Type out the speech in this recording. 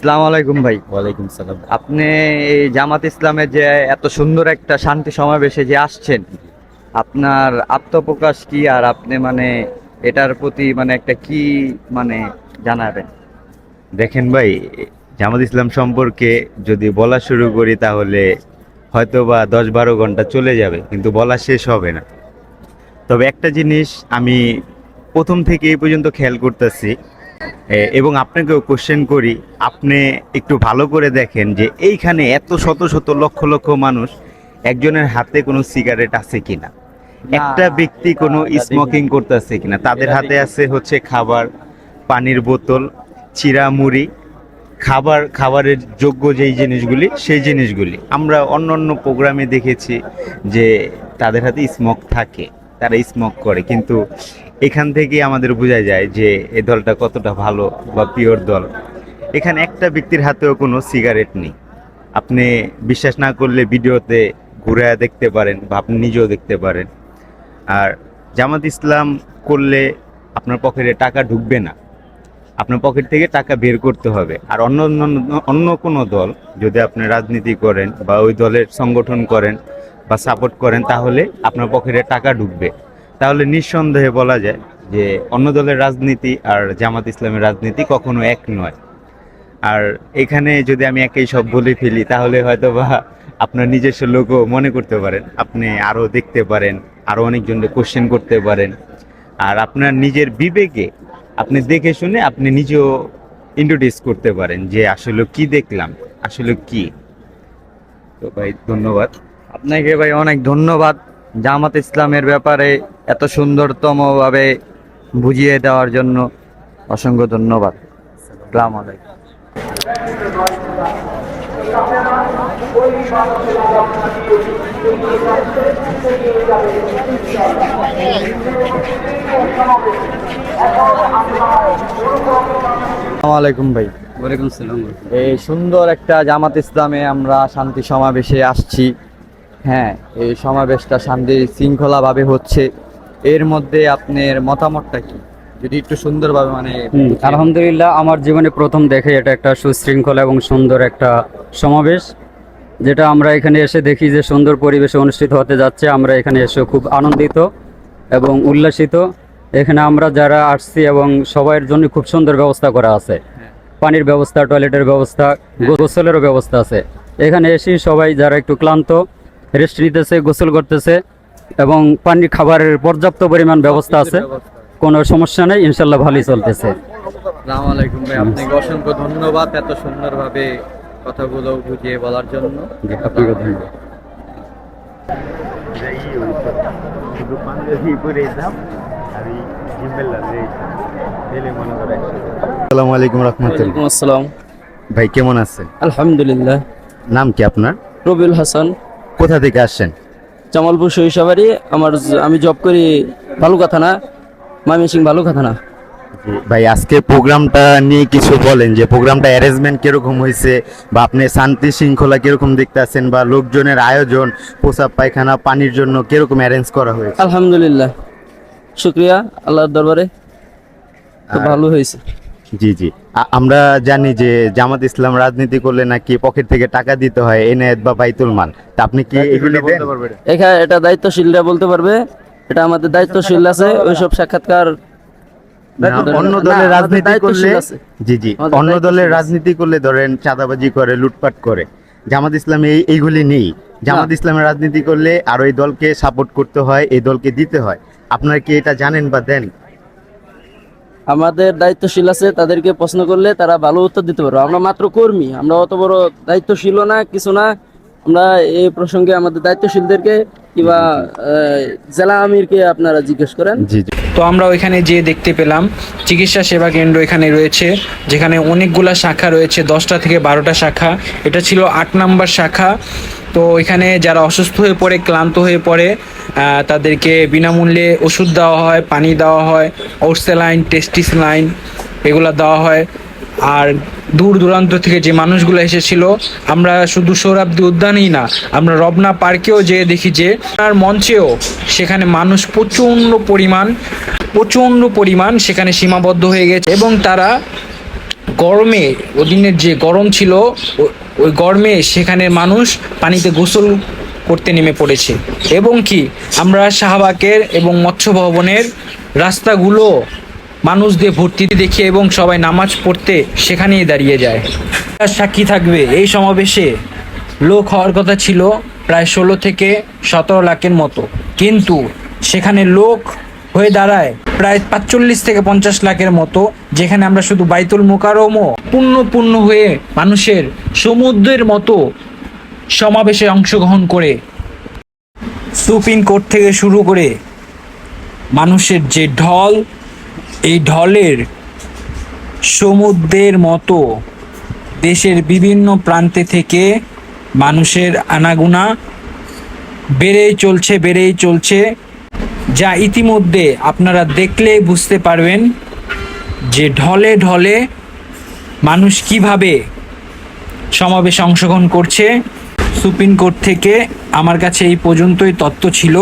সালাম আলাইকুম ভাই। ওয়ালাইকুম সালাম। আপনি এই জামাত ইসলামের যে এত সুন্দর একটা শান্তি সমাবেশে যে আসছেন আপনার আত্মপ্রকাশ কি আর আপনি মানে এটার প্রতি মানে একটা কি মানে জানাবেন? দেখেন ভাই জামাত ইসলাম সম্পর্কে যদি বলা শুরু করি তাহলে হয়তো বা দশ বারো ঘণ্টা চলে যাবে কিন্তু বলা শেষ হবে না। তবে একটা জিনিস আমি প্রথম থেকে এই পর্যন্ত খেয়াল করতেছি এবং আপনাকেও কোশ্চেন করি আপনি একটু ভালো করে দেখেন যে এইখানে এত শত শত লক্ষ লক্ষ মানুষ একজনের হাতে কোনো সিগারেট আছে কিনা? একটা ব্যক্তি কোনো স্মোকিং করতেছে কিনা? তাদের হাতে আছে হচ্ছে খাবার পানির বোতল চিরা মুড়ি খাবার খাবারের যোগ্য যেই জিনিসগুলি সেই জিনিসগুলি। আমরা অন্য অন্য প্রোগ্রামে দেখেছি যে তাদের হাতে স্মোক থাকে। তারা স্মোক করে। কিন্তু এখান থেকে আমাদের বোঝা যায় যে এ দলটা কতটা ভালো বা পিওর দল। এখানে একটা ব্যক্তির হাতেও কোনো সিগারেট নেই। আপনি বিশ্বাস না করলে ভিডিওতে ঘুরে দেখতে পারেন বা আপনি নিজেও দেখতে পারেন। আর জামাত ইসলাম করলে আপনার পকেটে টাকা ঢুকবে না। আপনার পকেট থেকে টাকা বের করতে হবে। আর অন্য অন্য কোনো দল যদি আপনি রাজনীতি করেন বা ওই দলের সংগঠন করেন বা সাপোর্ট করেন, তাহলে আপনার পকেটে টাকা ঢুকবে। তাহলে নিঃসন্দেহে বলা যায় যে অন্য দলের রাজনীতি আর জামাত ইসলামের রাজনীতি কখনো এক নয়। আর এখানে যদি আমি একই সব বলে ফেলি, তাহলে হয়তো বা আপনার নিজস্ব লোকও মনে করতে পারেন। আপনি আরও দেখতে পারেন, আরও অনেকজনকে কোশ্চেন করতে পারেন। আর আপনার নিজের বিবেকে আপনি দেখে শুনে আপনি নিজেও ইন্ট্রোডিউস করতে পারেন যে আসলে কি দেখলাম, আসলে কি? তো ভাই, ধন্যবাদ। আপনাকে ভাই অনেক ধন্যবাদ জামাত ইসলামের ব্যাপারে এত সুন্দরতম ভাবে বুঝিয়ে দেওয়ার জন্য অসংখ্য ধন্যবাদ। সালাম আলাইকুম। ভাই। ওয়ালাইকুম সালাম এই সুন্দর একটা জামাত ইসলামে আমরা শান্তি সমাবেশে আসছি। হ্যাঁ এই সমাবেশটা শান্তি শৃঙ্খলাভাবে হচ্ছে। এর মধ্যে আপনার মতামতটা কি? যদি একটু সুন্দরভাবে মানে আলহামদুলিল্লাহ আমার জীবনে প্রথম দেখে এটা একটা সুশৃঙ্খলা এবং সুন্দর একটা সমাবেশ যেটা আমরা এখানে এসে দেখি যে সুন্দর পরিবেশে অনুষ্ঠিত হতে যাচ্ছে। আমরা এখানে এসে খুব আনন্দিত এবং উল্লাসিত। এখানে আমরা যারা আসছি এবং সবাইয়ের জন্য খুব সুন্দর ব্যবস্থা করা আছে। পানির ব্যবস্থা টয়লেটের ব্যবস্থা গোসলেরও ব্যবস্থা আছে। এখানে এসে সবাই যারা একটু ক্লান্ত রেস্ট নিতেছে গোসল করতেছে এবং পানির খাবারের পর্যাপ্ত পরিমাণ ব্যবস্থা আছে। কোনো সমস্যা নেই ইনশাল্লাহ ভালোই চলতেছে। আলাইকুম ভাই আপনাকে অসংখ্য ধন্যবাদ এত সুন্দরভাবে কথাগুলো বুঝিয়ে বলার জন্য। আপনাকে ধন্যবাদ। আলাইকুম রহমতুল্লাহ। আসসালাম। ভাই কেমন আছেন আলহামদুলিল্লাহ। নাম কি আপনার? রবিউল হাসান। কোথা থেকে আসছেন? জামালপুর শৈশবাড়ি আমার আমি জব করি ভালো কথা ভালুকা থানা ময়মনসিং ভালুকা থানা। ভাই আজকে প্রোগ্রামটা নিয়ে কিছু বলেন যে প্রোগ্রামটা অ্যারেঞ্জমেন্ট কীরকম হয়েছে বা আপনি শান্তি শৃঙ্খলা কীরকম দেখতে আছেন বা লোকজনের আয়োজন প্রসাব পায়খানা পানির জন্য কীরকম অ্যারেঞ্জ করা হয়েছে? আলহামদুলিল্লাহ। শুক্রিয়া আল্লাহর দরবারে। ভালো হয়েছে। জি জি। আমরা জানি যে জামাত ইসলাম রাজনীতি করলে নাকি পকেট থেকে টাকা দিতে হয় এনায়েত বা বাইতুল মাল। তা আপনি কি এগুলি দেন? এখানে এটা? দায়িত্বশীলরা বলতে পারবে। এটা আমাদের দায়িত্বশীল আছে ওইসব সাক্ষাৎকার অন্য দলের রাজনীতি করলে জি জি। অন্য দলের রাজনীতি করলে ধরেন চাঁদাবাজি করে লুটপাট করে। জামাত ইসলামে এই এইগুলি নেই। জামাত ইসলামের রাজনীতি করলে আর ওই দলকে সাপোর্ট করতে হয় এই দলকে দিতে হয়। আপনারা কি এটা জানেন বা দেন? আমাদের দায়িত্বশীল আছে তাদেরকে প্রশ্ন করলে তারা ভালো উত্তর দিতে পারবে। আমরা মাত্র কর্মী আমরা অত বড় দায়িত্বশীল না কিছু না। আমরা এই প্রসঙ্গে আমাদের দায়িত্বশীলদেরকে কিংবা জেলা আমিরকে আপনারা জিজ্ঞেস করেন। তো আমরা ওইখানে যেয়ে দেখতে পেলাম চিকিৎসা সেবা কেন্দ্র এখানে রয়েছে যেখানে অনেকগুলা শাখা রয়েছে দশটা থেকে বারোটা শাখা। এটা ছিল আট নাম্বার শাখা। তো এখানে যারা অসুস্থ হয়ে পড়ে, ক্লান্ত হয়ে পড়ে তাদেরকে বিনামূল্যে ওষুধ দেওয়া হয়, পানি দেওয়া হয় ওরসেলাইন টেস্টিস লাইন এগুলো দেওয়া হয়। আর দূর দূরান্ত থেকে যে মানুষগুলো এসেছিল, আমরা শুধু সৌরাব্দি উদ্যানেই না, আমরা রবনা পার্কেও যেয়ে দেখি যে আর মঞ্চেও সেখানে মানুষ প্রচণ্ড পরিমাণ প্রচণ্ড পরিমাণ সেখানে সীমাবদ্ধ হয়ে গেছে। এবং তারা গরমে, ওদিনের যে গরম ছিল ওই গরমে সেখানের মানুষ পানিতে গোসল করতে নেমে পড়েছে। এবং কি, আমরা শাহবাগের এবং মৎস্য ভবনের রাস্তাগুলো মানুষ দিয়ে ভর্তি দেখি এবং সবাই নামাজ পড়তে সেখানেই দাঁড়িয়ে যায়। সাক্ষী থাকবে। এই সমাবেশে লোক হওয়ার কথা ছিল প্রায় ষোলো থেকে সতেরো লাখের মতো। কিন্তু সেখানে লোক হয়ে দাঁড়ায়। প্রায় পাঁচচল্লিশ থেকে পঞ্চাশ লাখের মতো, যেখানে আমরা শুধু বাইতুল মোকারমও পূর্ণ পূর্ণ হয়ে মানুষের সমুদ্রের মতো সমাবেশে অংশগ্রহণ করে, সুপ্রিম কোর্ট থেকে শুরু করে মানুষের যে ঢল, এই ঢলের সমুদ্রের মতো দেশের বিভিন্ন প্রান্তে থেকে মানুষের আনাগুনা বেড়েই চলছে বেড়েই চলছে। যা ইতিমধ্যে আপনারা দেখলেই বুঝতে পারবেন যে ঢলে ঢলে মানুষ কীভাবে সমাবেশে অংশগ্রহণ করছে। সুপ্রিম কোর্ট থেকে আমার কাছে এই পর্যন্তই তত্ত্ব ছিল।